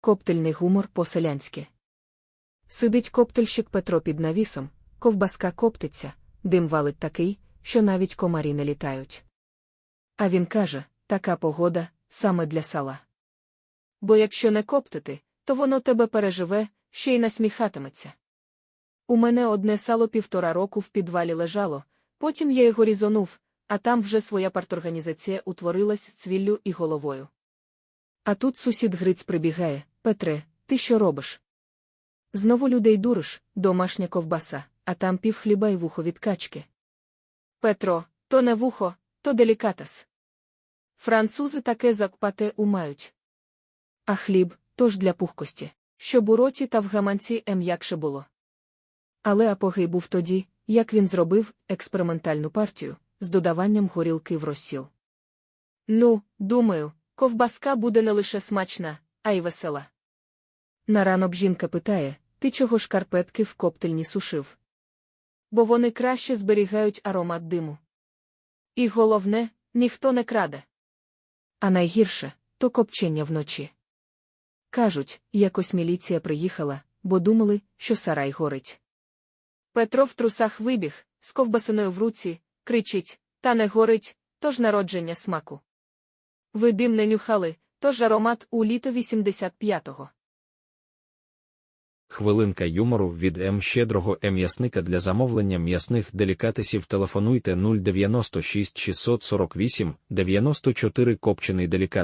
Коптильний гумор по-селянськи. Сидить коптильщик Петро під навісом, ковбаска коптиться, дим валить такий, що навіть комарі не літають. А він каже, така погода саме для сала. Бо якщо не коптити, то воно тебе переживе, ще й насміхатиметься. У мене одне сало півтора року в підвалі лежало, потім я його різонув, а там вже своя парторганізація утворилась цвіллю і головою. А тут сусід Гриць прибігає, Петре, ти що робиш? Знову людей дуриш, домашня ковбаса, а там пів хліба й вухо від качки. Петро, то не вухо, то делікатес. Французи таке закпате умають. А хліб то ж для пухкості, щоб у роті та в гаманці ем'якше було. Але апогей був тоді, як він зробив експериментальну партію з додаванням горілки в розсіл. Ну, думаю, ковбаска буде не лише смачна, а й весела. На ранок жінка питає, ти чого шкарпетки в коптильні сушив? Бо вони краще зберігають аромат диму. І головне, ніхто не краде. А найгірше то копчення вночі. Кажуть, якось міліція приїхала, бо думали, що сарай горить. Петро в трусах вибіг, з ковбасиною в руці, кричить Та не горить, тож народження смаку. Ви дим не нюхали, тож аромат у літо 85-го. Хвилинка юмору від М. Щедрого М-ясника для замовлення м'ясних делікатесів телефонуйте 096 648 94 копчений делікат.